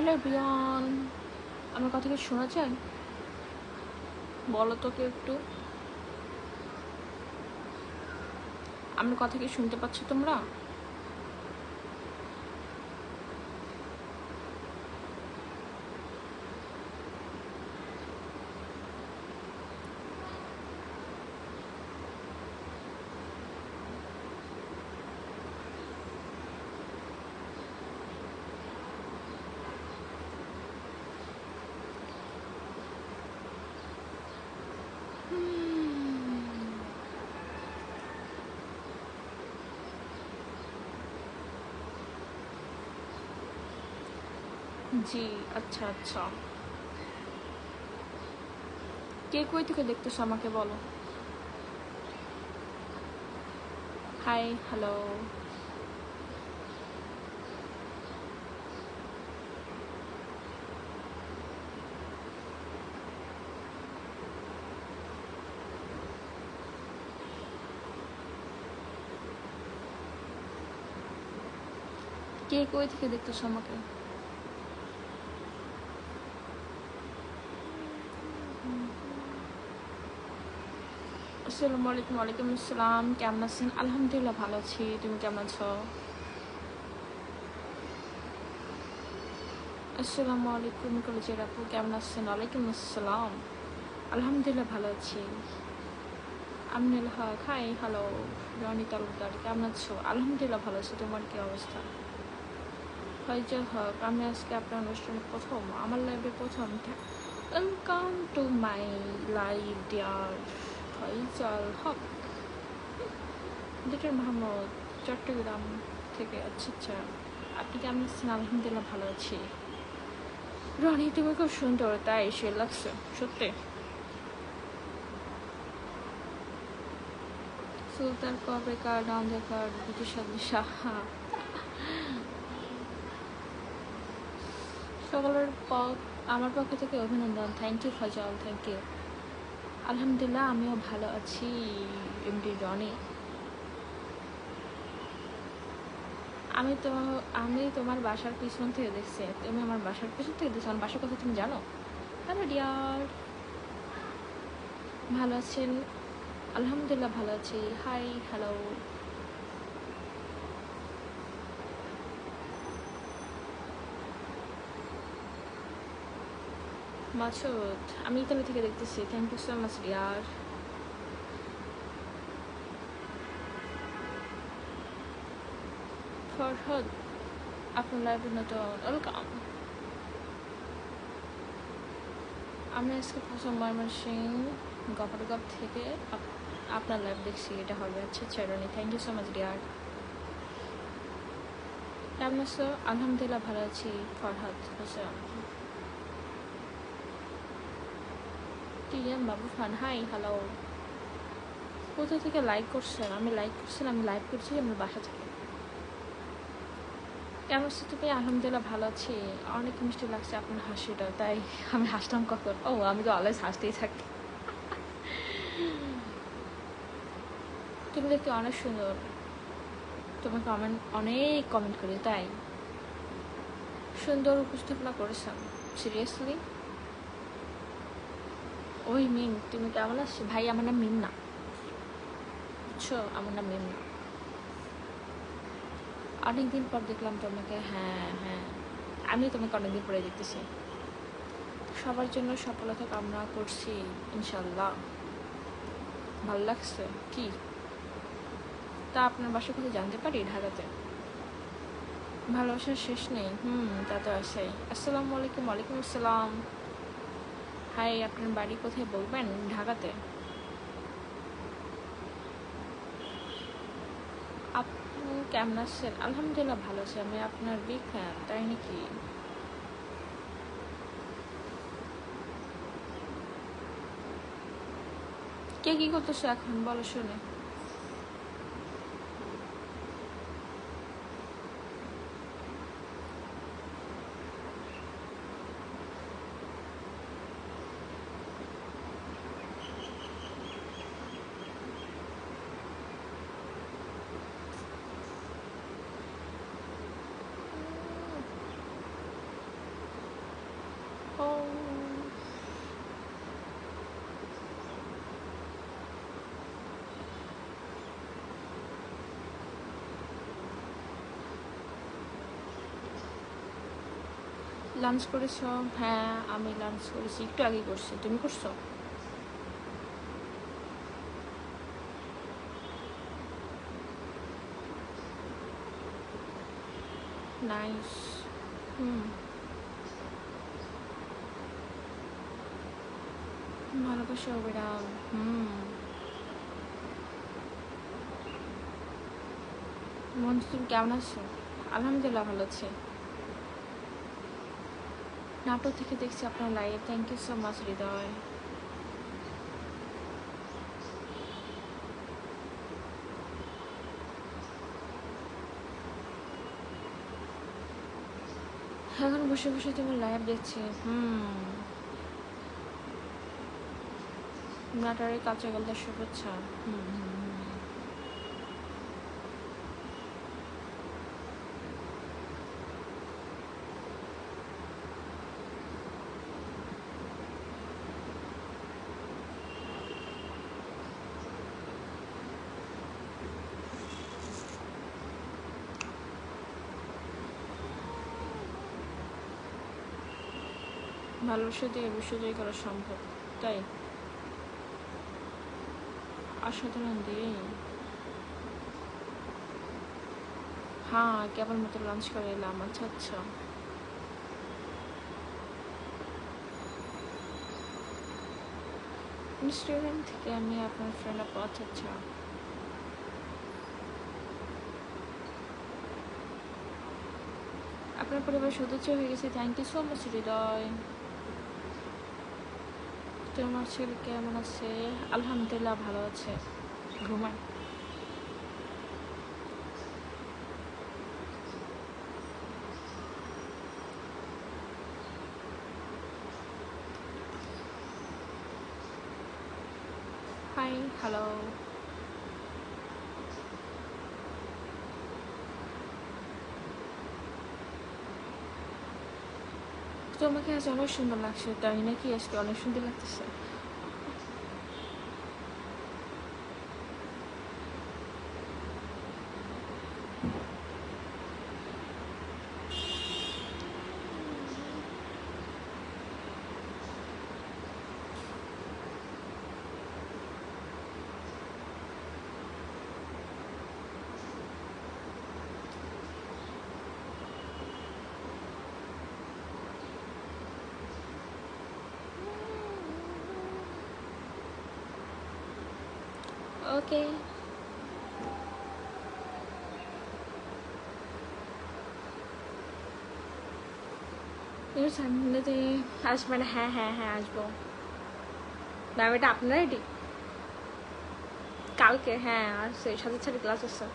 Hello বিয়ন আমার কথা কি শোনা বলো তো কেউ একটু। আমার কথা কি শুনতে পাচ্ছ তোমরা? জি আচ্ছা আচ্ছা। কে কই থেকে দেখতেছো আমাকে, বলো? হাই হ্যালো কে কই থেকে দেখতেছো আমাকে? আসসালামু আলাইকুম, ওয়ালাইকুম আসসালাম। কেমন আছেন? আলহামদুলিল্লাহ ভালো আছি। তুমি কেমন আছো? আসসালামু আলাইকুম, কলেজের আপু, কেমন আছেন? ওয়ালাইকুম আসসালাম। আলহামদুলিল্লাহ ভালো আছি। আমিনুল হক হাই হ্যালো রনি তালুকদার, কেমন আছো? আলহামদুলিল্লাহ ভালো আছি। তোমার কি অবস্থা? ফয়জল হক, আমি আজকে আপনার অনুষ্ঠানে প্রথম, আমার লাইভে প্রথম welcome to my live dear Foyjal Haque. Doctor Mohammad Chattogram থেকে আচ্ছা আচ্ছা আপনি কেমন আছেন? আলহামদুলিল্লাহ ভালো আছি। রনি, তুমি খুব সুন্দর, তাই সে লাগছে, সত্যি। সুলতান কবে কার্ড আমাদের কার্ড ব্রিটিশ সাহা সকলের পক আমার পক্ষ থেকে অভিনন্দন। Thank you Fazal thank you আলহামদুলিল্লাহ, আমিও ভালো আছি। এমডি রনি আমি তো, আমি তোমার বাসার পিছন থেকে দেখছি। তুমি আমার বাসার পিছন থেকে দেখছ? আমার বাসার কথা তুমি জানো? হ্যালো ডিয়ার ভালো আছেন? আলহামদুলিল্লাহ ভালো আছি। হাই হ্যালো মাসুদ আমি ইতালি থেকে দেখতেছি। Thank you so much dear Farhad, আপনার লাইভে নতুন ওয়েলকাম আমি আজকে প্রথম ময়মনসিং গপাটগপ থেকে আপনার লাইভ দেখছি। এটা হবে আচ্ছা চেরনি thank you so much dear কেমন আছো? আলহামদুলিল্লাহ ভালো আছি, Farhad Hossain. TM Babu fun, hi hello কোথা থেকে লাইক করছেন? আমি লাইক করছেন আমি লাইভ করছি আমার বাসা থেকে। কেমন আছো তুমি? আলহামদুলিল্লাহ ভালো আছি। অনেক মিষ্টি লাগছে আপনার হাসিটা, তাই আমি হাসলাম কখন। ও, আমি তো অলওয়েজ হাসতেই থাকি। তুমি দেখতে অনেক সুন্দর। তোমার কমেন্ট অনেক কমেন্ট করি, তাই। সুন্দর উপস্থাপনা করেছেন সিরিয়াসলি ওই মিম, তুমি কেমন আছো? ভাই, আমার নাম মিম না। বুঝছ? আমার নাম মিম না। অনেকদিন পর দেখলাম তোমাকে। হ্যাঁ হ্যাঁ। আমি তোমাকে অনেকদিন পরে দেখতেছি। সবার জন্য সফলতা কামনা করছি ইনশাল্লাহ ভালো লাগছে? কি? তা আপনার বাসা কোথায় জানতে পারি? ঢাকাতে? ভালোবাসার শেষ নেই। হুম, তা তো আছে আসসালামু আলাইকুম, ওয়ালাইকুম আসসালাম। হাই আপনার বাড়ি কোথায় বলবেন? ঢাকাতে? আপু কেমন আছেন? আলহামদুলিল্লাহ ভালো আছি। আমি আপনার বিগ ফ্যান তাই নাকি? কে কি করতেছে এখন? বলো শুনে। লাঞ্চ করেছ? হ্যাঁ আমি লাঞ্চ করেছি। একটু আগে করছি। তুমি করছ? Nice hmm. ভালোবাসা হুম। কেমন আছো? আলহামদুলিল্লাহ ভালো আছি। নাটক থেকে দেখছি আপনার live thank you so much Hridoy. এখন বসে বসে তোমার লাইভ দেখছি। হুম। নাটারে কাঁচা গলদার শুভেচ্ছা হুম হুম। ভালোবাসা দিয়ে বিশ্বজয় করা সম্ভব, তাই? অসাধারণ দিয়ে হ্যাঁ কেবল মতো লাঞ্চ করে এলাম আচ্ছা আচ্ছা। ইনস্টাগ্রাম থেকে আমি আপনার ফ্রেন্ড আপু আচ্ছা আচ্ছা। আপনার পরিবার সদস্য হয়ে গেছে thank you so much Hridoy. তোমার ছেলে কেমন আছে? আলহামদুলিল্লাহ ভালো আছে। ঘুমায়। হাই হ্যালো তোমাকে আজ অনেক সুন্দর লাগছে তাই নাকি আজকে অনেক সুন্দর লাগতেছে? ওকে সানডেতে আসবেন হ্যাঁ হ্যাঁ হ্যাঁ আসব ম্যাম এটা আপনার আইডি কালকে হ্যাঁ আসছে সাথে সাথে ক্লাস আছে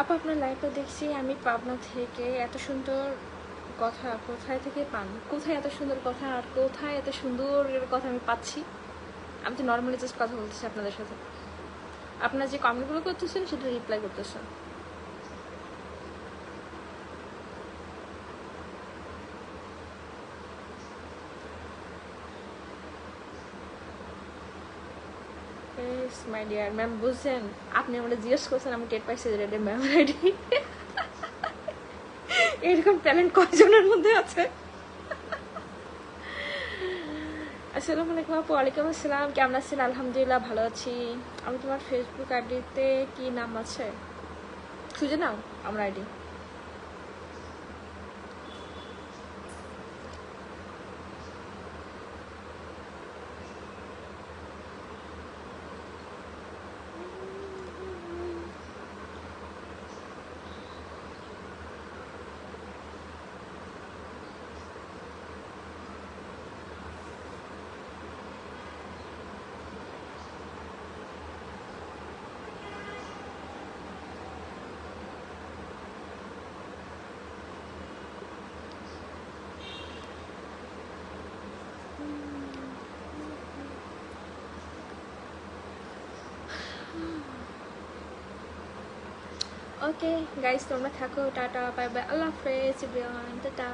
আপা, আপনার লাইফটা দেখছি, আমি পাবনা থেকে এত সুন্দর কথা কোথায় থেকে পান? কোথায় এত সুন্দর কথা আর কোথায় এত সুন্দর কথা আমি পাচ্ছি? আমি তো নর্মালি জাস্ট কথা বলতেছি আপনাদের সাথে। আপনার যে কমেন্টগুলো করতেছেন, সেটা রিপ্লাই করতেছেন। মাই ডিয়ার ম্যাম বুঝছেন? আপনি আমরা জিজ্ঞেস করছেন, আমি টেট পাইছি রেডি ম্যাম রেডি এরকম ট্যালেন্ট কয়জনের মধ্যে আছে? আসসালামু আলাইকুম আপু, ওয়ালাইকুম আসসালাম। কেমন আছেন? আলহামদুলিল্লাহ, ভালো আছি। আমি তোমার ফেসবুক আইডিতে কি নাম আছে? খুঁজে নাও, আমার আইডি ওকে গাইজ তোমরা থাকো টাটা বাই বাই আল্লাহ হাফেজ টাটা।